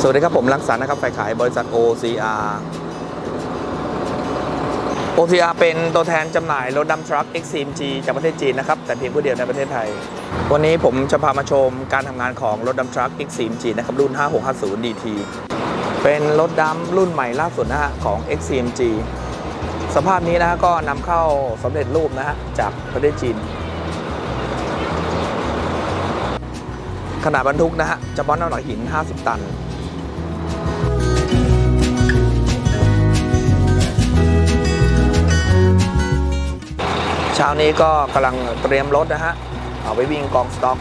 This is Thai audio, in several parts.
สวัสดีครับผมลักษณนะครับฝ่ายขายบริษัท OCR OCR เป็นตัวแทนจำหน่ายรถดัมทรัค XCMG จากประเทศจีนนะครับ แต่เพียงผู้เดียวในประเทศไทย วันนี้ผมจะพามาชมการทำงานของรถดัมทรัค XCMG นะครับ รุ่น 5650 DT เป็นรถดัมรุ่นใหม่ล่าสุดนะฮะของ XCMG สภาพนี้นะฮะก็นำเข้าสำเร็จรูปนะฮะจากประเทศจีนขนาดบรรทุกนะฮะเฉพาะน้ำหนักหิน 50 ตัน เช้านี้ก็กำลังเตรียมรถนะฮะ เอาไว้วิ่งกองสต็อก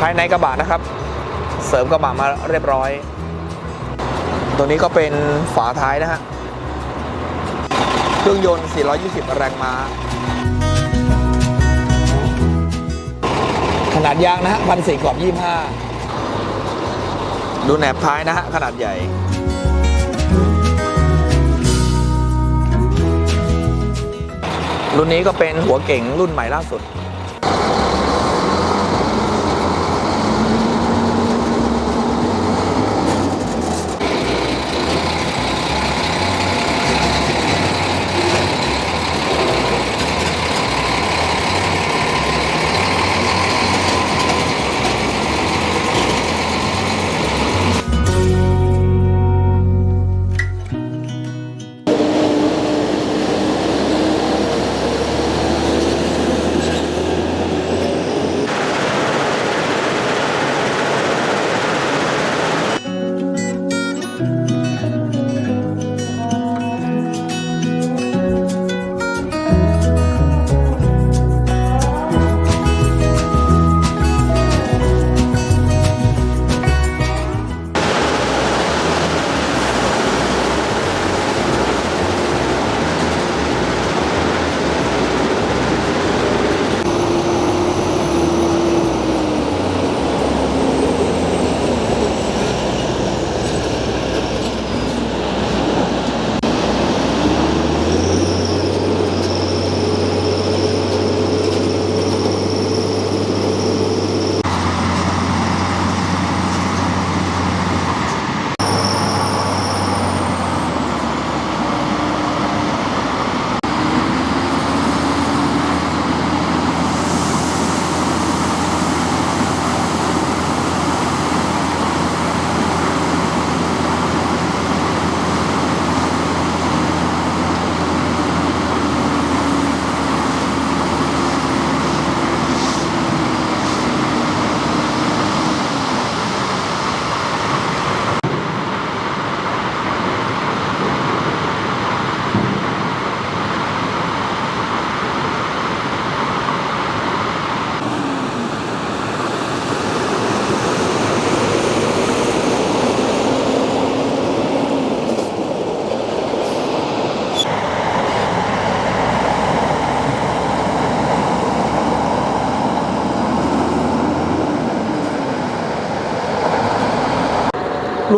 ภายในกระบะนะครับ เสริมกระบะมาเรียบร้อย ตัวนี้ก็เป็นฝาท้ายนะฮะ เครื่องยนต์ 420 แรงม้า ขนาดยางนะฮะพันสี่กรอบ25 ดูแหนบท้ายนะฮะขนาดใหญ่ รุ่นนี้ก็เป็นหัวเก่งรุ่นใหม่ล่าสุด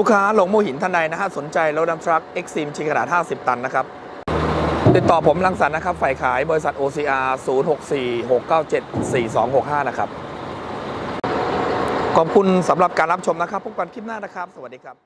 ลูกค้าหลงโมหินท่านใดนะฮะสนใจรถดัมทรัค X ซิมชิขนาด 50 ตันนะครับ ติดต่อผมลังสรรค์นะครับ ฝ่ายขายบริษัท OCR 0646974265 นะครับ ขอบคุณสำหรับการรับชมนะครับ พบกันคลิปหน้านะครับ สวัสดีครับ